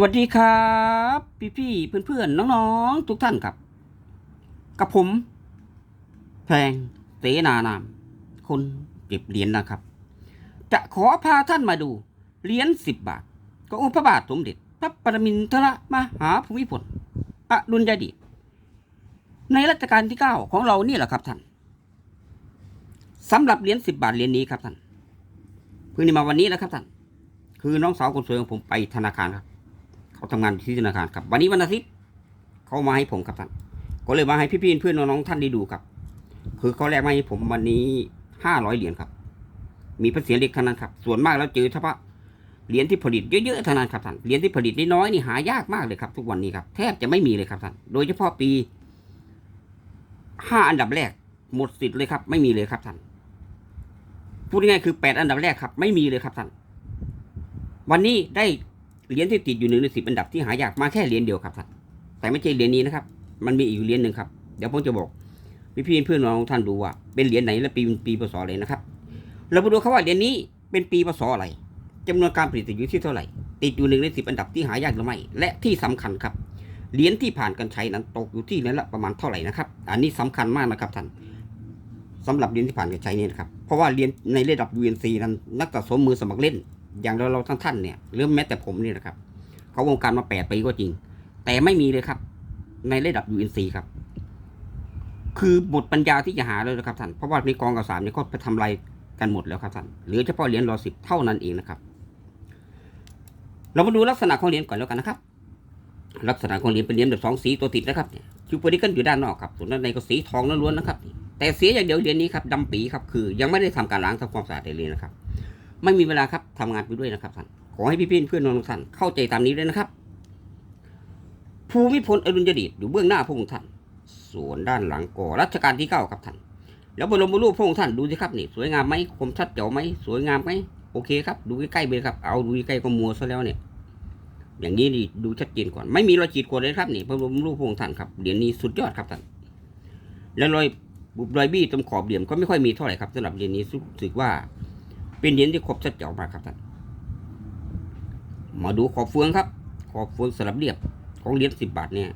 สวัสดีครับ พี่พี่เพื่อนๆน้องๆ ทุกท่านครับ กับผม แพงเสนานาม คนเก็บเหรียญนะครับ จะขอพาท่านมาดูเหรียญสิบบาท ก็องค์พระบาทสมเด็จพระปรมินทรมหาภูมิพลอดุลยเดชในรัชกาลที่เก้าของเรานี่แหละครับท่านสำหรับเหรียญสิบบาทเหรียญนี้ครับท่านเพิ่งได้มาวันนี้แล้วครับท่าน คือน้องสาวคนสวยของผมไปธนาคารครับ เขาทำงานที่ธนาคารครับ วันนี้วันอาทิตย์เขามาให้ผมครับท่านก็เลยมาให้พี่ๆเพื่อนน้องๆท่านได้ดูครับ คือเขาแรกมาให้ผมวันนี้ห้าร้อยเหรียญครับ มีภาษีเล็กเท่านั้นครับ ส่วนมากแล้วเจอเฉพาะเหรียญที่ผลิตเยอะๆเท่านั้นครับท่านเหรียญที่ผลิตน้อยๆนี่หายากมากเลยครับ ทุกวันนี้ครับแทบจะไม่มีเลยครับท่านโดยเฉพาะปีห้าอันดับแรกหมดสิทธิ์เลยครับ ไม่มีเลยครับท่านพูดง่ายๆคือแปดอันดับแรกครับ ไม่มีเลยครับท่านวันนี้ได้ เหรียญที่ติดอยู่หนึ่งในสิบอันดับที่หายากมาแค่เหรียญเดียวครับท่านแต่ไม่ใช่เหรียญนี้นะครับ มันมีอีกเหรียญหนึ่งครับ เดี๋ยวผมจะบอกพี่พี่เพื่อนน้องท่านดูว่า เป็นเหรียญไหนและปีปีพศอะไรนะครับ เรามาดูครับว่าเหรียญนี้เป็นปีพศอะไรจำนวนการผลิตอยู่ที่เท่าไหร่ ติดอยู่หนึ่งในสิบอันดับที่หายากหรือไม่ และที่สำคัญครับ เหรียญที่ผ่านการใช้นั้นตกอยู่ที่นั้นละประมาณเท่าไหร่นะครับ อันนี้สำคัญมากนะครับท่านสำหรับเหรียญที่ผ่านการใช้นี่นะครับ เพราะว่าเหรียญในระดับ UNC นั้นนักสะสมมือสมัครเล่น อย่างเราเราทั้งท่านเนี่ยหรือแม้แต่ผมนี่ยนะครับเขาวงการมาแปดปีก็จริง แต่ไม่มีเลยครับ ในระดับ UNC ครับ คือหมดปัญญาที่จะหาเลยนะครับท่านเพราะว่าในกองกับสามเนี่ยเขาไปทำลายกันหมดแล้วครับท่านเหลือเฉพาะเหรียญรอสิบเท่านั้นเองนะครับ เรามาดูลักษณะของเหรียญก่อนแล้วกันนะครับ ลักษณะของเหรียญเป็นเหรียญแบบสองสีตัวติดนะครับคิวโพดิกันอยู่ด้านนอกครับส่วนด้านในก็สีทองล้วนๆนะครับ แต่เสียอย่างเดียวเหรียญนี้ครับดำปีครับคือ ยังไม่ได้ทำการล้างทำความสะอาดเลยนะครับ ไม่มีเวลาครับทำงานไปด้วยนะครับท่านขอให้พี่ๆเพื่อนน้องทุกท่านเข้าใจตามนี้ด้วยนะครับ ภูมิพลอดุลยเดชอยู่เบื้องหน้าพระองค์ท่าน ส่วนด้านหลังก็รัชกาลที่เก้าครับท่านแล้วบรมรูปพระองค์ท่านดูสิครับนี่ สวยงามไหมคมชัดเจ๋วไหมสวยงามไหมโอเคครับ ดูใกล้ๆไปเลยครับเอาดูใกล้ก็มัวซะแล้วเนี่ยอย่างนี้นี่ดูชัดเจนก่อน ไม่มีรอยขีดข่วนเลยครับนี่พระบรมรูปพระองค์ท่านครับเหรียญนี้สุดยอดครับท่านแล้วรอยบุบรอยบี้ตรงขอบเหลี่ยมก็ไม่ค่อยมีเท่าไหร่ครับสำหรับเหรียญนี้รู้สึกว่า เป็นเหรียญที่ครบชัดเจ๋วมากครับท่านมาดูขอบเฟืองครับ ขอบเฟืองสลับเรียบของเหรียญสิบบาทเนี่ย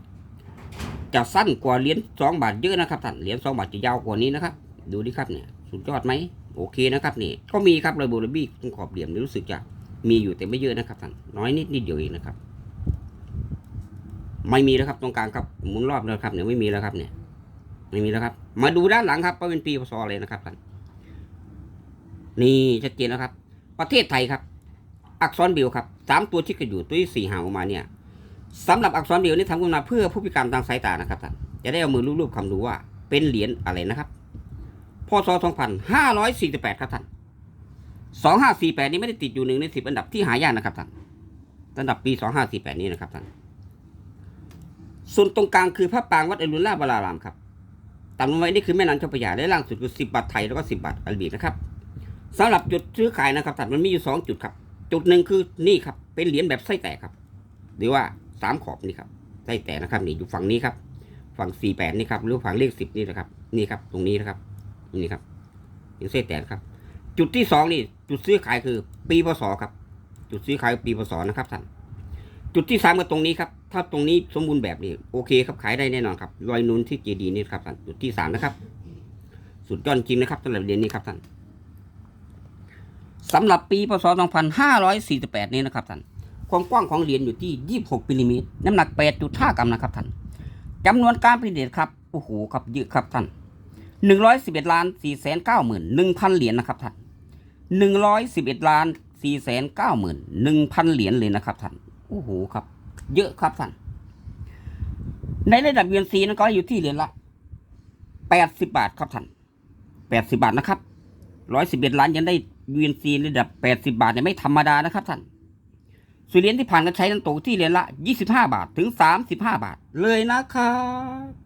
จะสั้นกว่าเหรียญสองบาทเยอะนะครับท่านเหรียญสองบาทจะยาวกว่านี้นะครับดูดิครับเนี่ยสุดยอดไหมโอเคนะครับนี่ก็มีครับรอยโบรบี้ตรงขอบเหลี่ยมนี่รู้สึกจะมีอยู่แต่ไม่เยอะนะครับท่านน้อยนิดนิดเดียวเองนะครับ ไม่มีแล้วครับตรงกลางครับหมุนรอบแล้วครับเนี่ยไม่มีแล้วครับเนี่ยไม่มีแล้วครับ มาดูด้านหลังครับว่าเป็นปีพศอะไรนะครับท่าน นี่ชัดเจนแล้วครับ ประเทศไทยครับ อักษรเบลครับสามตัวที่กันอยู่ตัวที่สี่หางออกมาเนี่ยสำหรับอักษรเบลนี่ทำขึ้นมาเพื่อผู้พิการทางสายตานะครับท่านจะได้เอามือรูปๆคำดูว่า เป็นเหรียญอะไรนะครับพศ2548 ครับท่าน2548 นี้ไม่ได้ติดอยู่หนึ่งในสิบอันดับที่หายากนะครับท่านอันดับปี 2548 นี้นะครับท่านส่วนตรงกลางคือพระปรางวัดอรุณราชวรารามครับต่ำลงไว้นี่คือแม่น้ำเจ้าพระยาและล่างสุดคือ10บาทไทยแล้วก็10บาทอัลบีนะครับ สำหรับจุดซื้อขายนะครับท่านมันมีอยู่สองจุดครับ จุดหนึ่งคือนี่ครับ เป็นเหรียญแบบไส้แตกครับหรือว่าสามขอบนี่ครับไส้แตกนะครับนี่อยู่ฝั่งนี้ครับ ฝั่งสี่แปดนี่ครับหรือฝั่งเลขสิบนี่นะครับ นี่ครับ ตรงนี้นะครับนี่ครับเป็นไส้แตกครับ จุดที่สองนี่ จุดซื้อขายคือ ปีพศครับ จุดซื้อขายปีพศนะครับท่านจุดที่สามก็ตรงนี้ครับ ถ้าตรงนี้สมบูรณ์แบบนี่โอเคครับขายได้แน่นอนครับรอยนุนที่เจดีนี่ครับท่านจุดที่สามนะครับ สุดยอดจริงนะครับสำหรับเหรียญนี้ครับท่าน สำหรับปีพศ 2548 นี้นะครับท่านความกว้างของเหรียญอยู่ที่ 26มิลลิเมตรน้ำหนัก 8.5 กรัมนะครับท่านจำนวนการผลิตครับโอ้โหครับเยอะครับท่าน111ล้าน4 9 1 0 0 0 เหรียญนะครับท่าน111ล้าน4 9 1 0 0 0 เหรียญเลยนะครับท่านโอ้โหครับ เยอะครับท่านในระดับเวียนซีนั้นก็อยู่ที่เหรียญละ 80 บาทครับท่าน80 บาทนะครับ111ล้านยังได้ UNC ระดับ 80 บาทเนี่ยไม่ธรรมดานะครับท่านส่เหรียญที่ผ่านการใช้นั้นตกที่เหรียญละ 25 บาทถึง 35 บาทเลยนะครับ